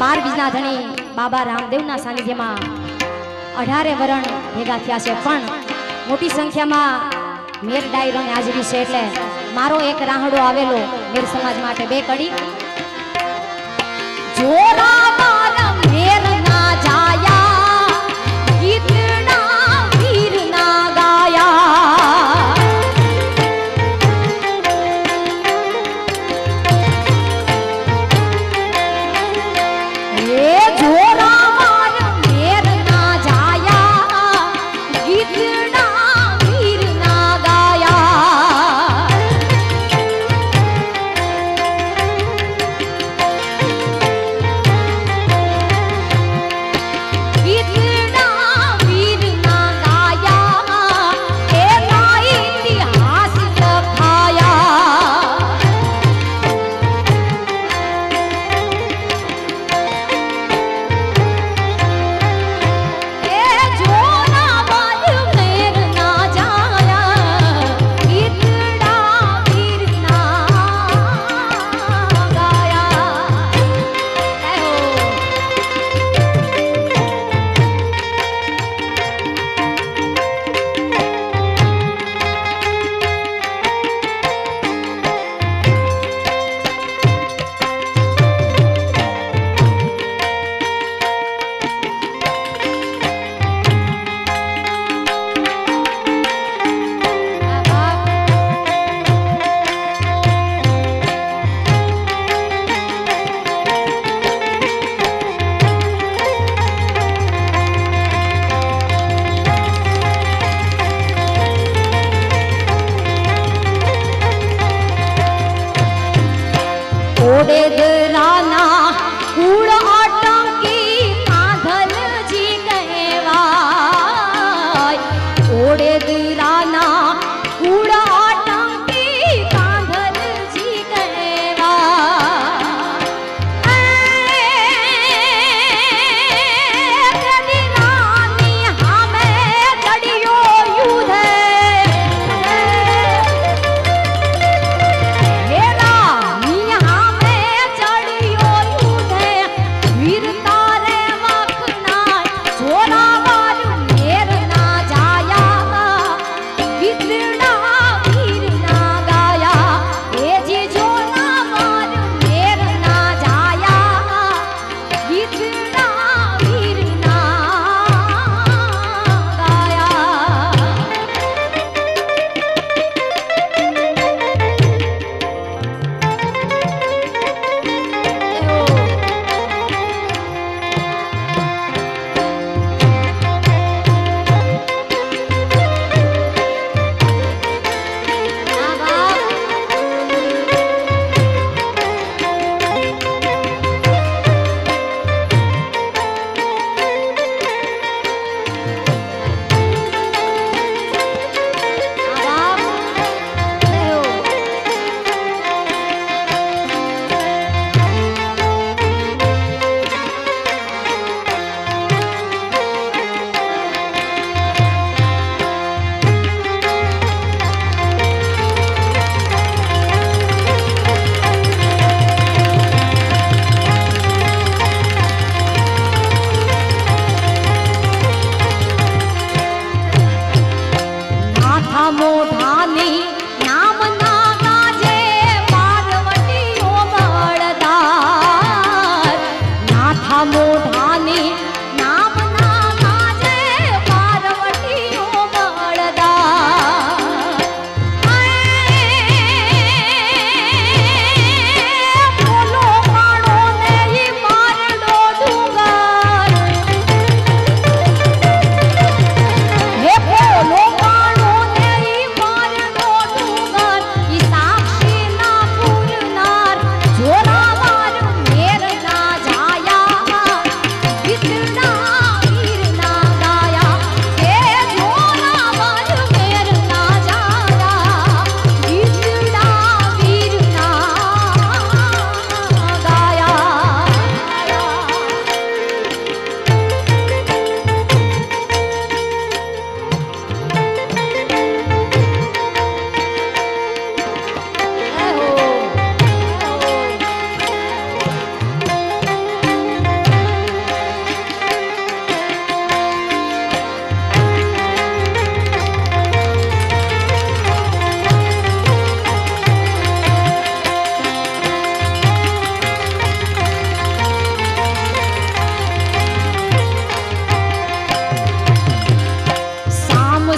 બાર બીજના ધણી બાબા રામદેવના સાનિધ્યમાં અઢારે વરણ ભેગા થયા છે. પણ મોટી સંખ્યામાં મેર ડાયરોની હાજરી છે એટલે મારો એક રાહડો આવેલો મેર સમાજ માટે બે કડી. જોરા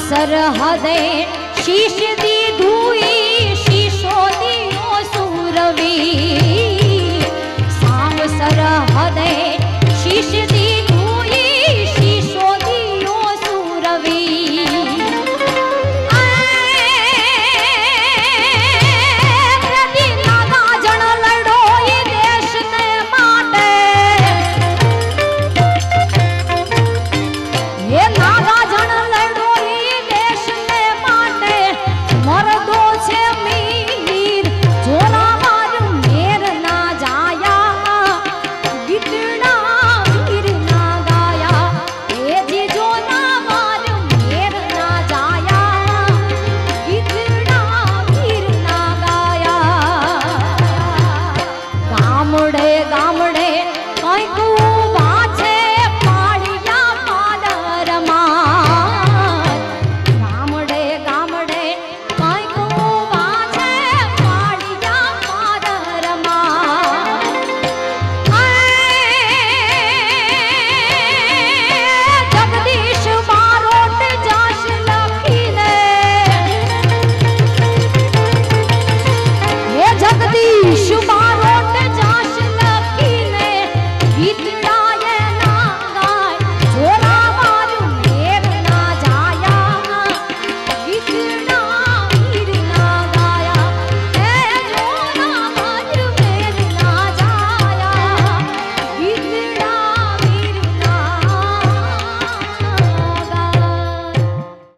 સરહદે શીશ દીધું શીશો દિયો સુરવી સામ સરહદે શીશ દી ગામડે ગામડે